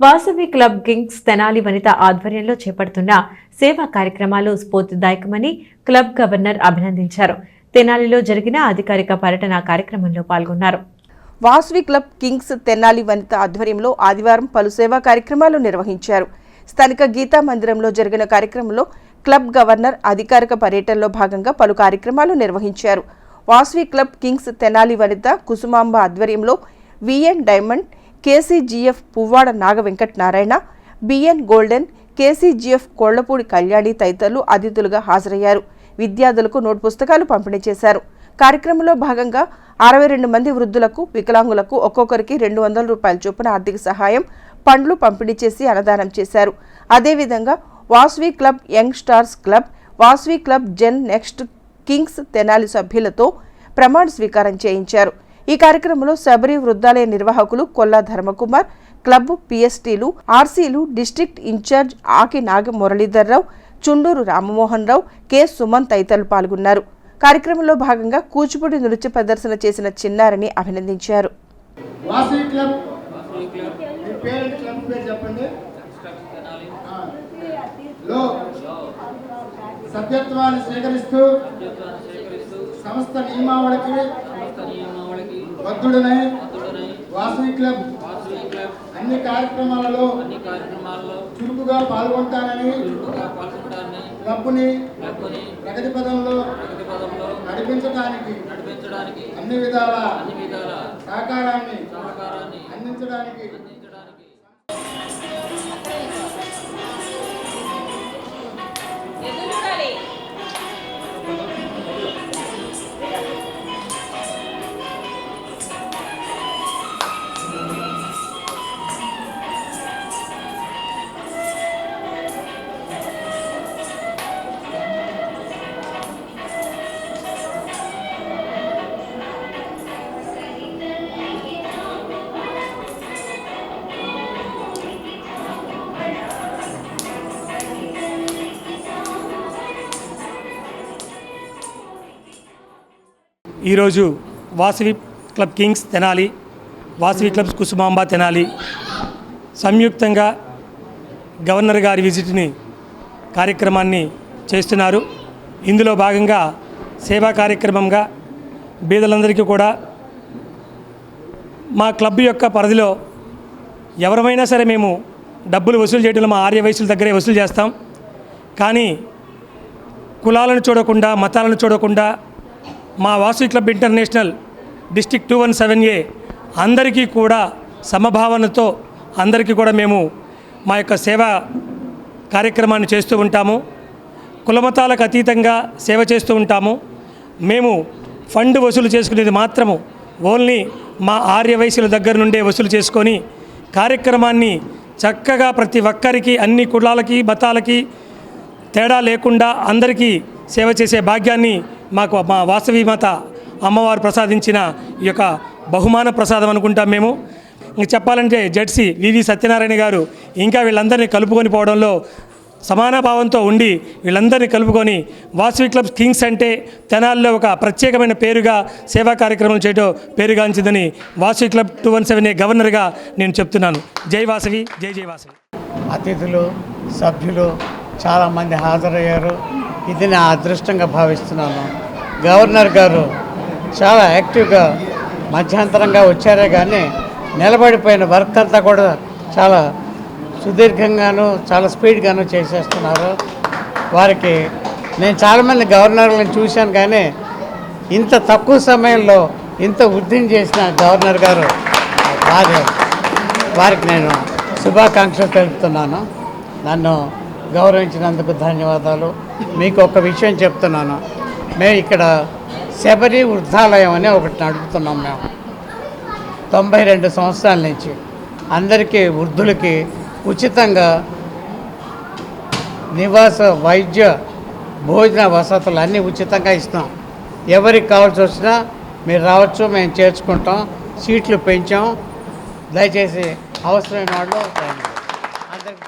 Vasavi club kings Tenali Vanitha ఆధ్వర్యంలో చేపడుతున్న సేవా కార్యక్రమాలు స్ఫూర్తిదాయకమని క్లబ్ గవర్నర్ అభినందించారు. తెనాలిలో జరిగిన అధికారిక పర్యటన కార్యక్రమంలో పాల్గొన్నారు. వాసవి క్లబ్ కింగ్స్ తెన్నాలి వనిత ఆధ్వర్యంలో ఆదివారం పలు సేవా కార్యక్రమాలు నిర్వహించారు. స్థానిక గీతా మందిరంలో జరిగిన కార్యక్రమంలో క్లబ్ గవర్నర్ అధికారిక పర్యటనలో భాగంగా పలు కార్యక్రమాలు నిర్వహించారు. వాసవి క్లబ్ కింగ్స్ తెనాలి వనిత కుసుమాంబ ఆధ్వర్యంలో VN diamond KCGF Puvvada Naga Venkata Narayana BN golden KCGF Kollapudi Kalyani తదితరులు అతిథులుగా హాజరయ్యారు. విద్యార్థులకు నోట్ పుస్తకాలు పంపిణీ చేశారు. కార్యక్రమంలో భాగంగా అరవై రెండు మంది వృద్ధులకు వికలాంగులకు ఒక్కొక్కరికి రెండు వందల రూపాయల చొప్పున ఆర్థిక సహాయం పండ్లు పంపిణీ చేసి అన్నదానం చేశారు. అదేవిధంగా Vasavi club young stars club Vasavi club gen next kings Tenali సభ్యులతో ప్రమాణ స్వీకారం చేయించారు. ఈ కార్యక్రమంలో శబరి వృద్ధాలయ నిర్వాహకులు కొల్లా ధర్మకుమార్ క్లబ్ పిఎస్టీలు ఆర్సీలు district in-charge Aaki Naga Muralidhar Rao Chunduru Ramamohan Rao K Suman తదితరులు పాల్గొన్నారు. కార్యక్రమంలో భాగంగా కూచిపూడి నృత్య ప్రదర్శన చేసిన చిన్నారిని అభినందించారు. సభ్యత్వాన్ని స్వీకరిస్తూ సంస్థ నియమావళికి బద్ధుడనై వాసవి క్లబ్. అన్ని కార్యక్రమాలలో చురుకుగా పాల్గొంటానని క్లబ్ని ప్రగతి పదంలో నడిపించడానికి అన్ని విధాల సహకారాన్ని అందించడానికి ఈరోజు Vasavi club kings Tenali Vasavi clubs Kusumamba Tenali. సంయుక్తంగా గవర్నర్ గారి విజిట్ని కార్యక్రమాన్ని చేస్తున్నారు. ఇందులో భాగంగా సేవా కార్యక్రమంగా బీదలందరికీ కూడా మా క్లబ్ యొక్క పరిధిలో ఎవరమైనా సరే మేము డబ్బులు వసూలు చేయడంలో మా ఆర్య వయసుల దగ్గరే వసూలు చేస్తాం. కానీ కులాలను చూడకుండా మతాలను చూడకుండా మా Vasu club international district two one seven A అందరికీ కూడా సమభావనతో అందరికీ కూడా మేము మా యొక్క సేవా కార్యక్రమాన్ని చేస్తూ ఉంటాము. కులమతాలకు అతీతంగా సేవ చేస్తూ ఉంటాము. మేము ఫండ్ వసూలు చేసుకునేది మాత్రము ఓన్లీ మా ఆర్య వయసుల దగ్గర నుండే వసూలు చేసుకొని కార్యక్రమాన్ని చక్కగా ప్రతి ఒక్కరికి అన్ని కులాలకి మతాలకి తేడా లేకుండా అందరికీ సేవ చేసే భాగ్యాన్ని మాకు మా వాసవి మాత అమ్మవారు ప్రసాదించిన ఈ యొక్క బహుమాన ప్రసాదం అనుకుంటాం మేము. ఇంక చెప్పాలంటే జడ్సి వివి సత్యనారాయణ గారు ఇంకా వీళ్ళందరినీ కలుపుకొని పోవడంలో సమాన భావంతో ఉండి వీళ్ళందరినీ కలుపుకొని వాసవి క్లబ్ కింగ్స్ అంటే తెనాల్లో ఒక ప్రత్యేకమైన పేరుగా సేవా కార్యక్రమం చేయడం పేరుగాంచిందని Vasavi club two one seven A గవర్నర్గా నేను చెప్తున్నాను. జై వాసవి జై జై వాసవి. అతిథులు సభ్యులు చాలామంది హాజరయ్యారు. ఇది నా అదృష్టంగా భావిస్తున్నాను. గవర్నర్ గారు చాలా యాక్టివ్గా మధ్యంతరంగా వచ్చారే కానీ నిలబడిపోయిన వర్క్ అంతా కూడా చాలా సుదీర్ఘంగాను చాలా స్పీడ్గాను చేసేస్తున్నారు. వారికి నేను చాలామంది గవర్నర్లను చూశాను కానీ ఇంత తక్కువ సమయంలో ఇంత వృద్ధిని చేసిన గవర్నర్ గారు వారి వారికి నేను శుభాకాంక్షలు తెలుపుతున్నాను. నన్ను గౌరవించినందుకు ధన్యవాదాలు. మీకు ఒక విషయం చెప్తున్నాను. మేము ఇక్కడ శబరి వృద్ధాలయం అని ఒకటి నడుపుతున్నాం మేము. తొంభై రెండు సంవత్సరాల నుంచి అందరికీ వృద్ధులకి ఉచితంగా నివాస వైద్య భోజన వసతులు అన్నీ ఉచితంగా ఇస్తాం ఎవరికి కావాల్సి వచ్చినా మీరు రావచ్చు మేము చేర్చుకుంటాం సీట్లు పెంచాం. దయచేసి అవసరమైన వాళ్ళు అందరికి